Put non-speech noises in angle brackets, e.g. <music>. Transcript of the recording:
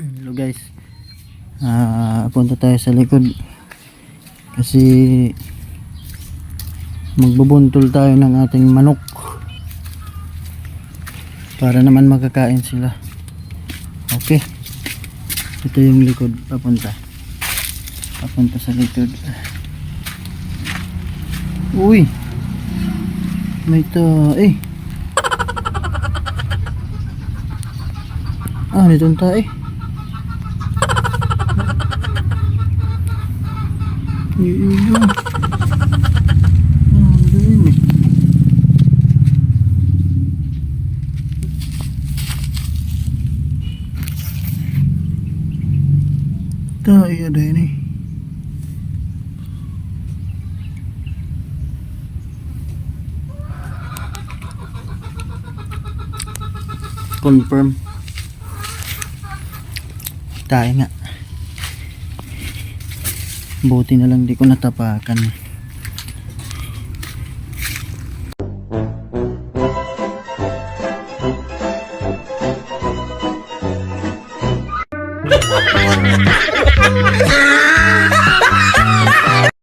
Hello guys. Ah, punta tayo sa likod. Kasi magbubuntol tayo ng ating manok. Para naman makakain sila. Okay. Ito yung likod papunta. Papunta sa likod. Uy. May to eh. Ah, nitong tae. Iyo. Ah, galing eh. Tayo din eh. Confirm. Tayo nga. Buti na lang di ko natapakan. <laughs>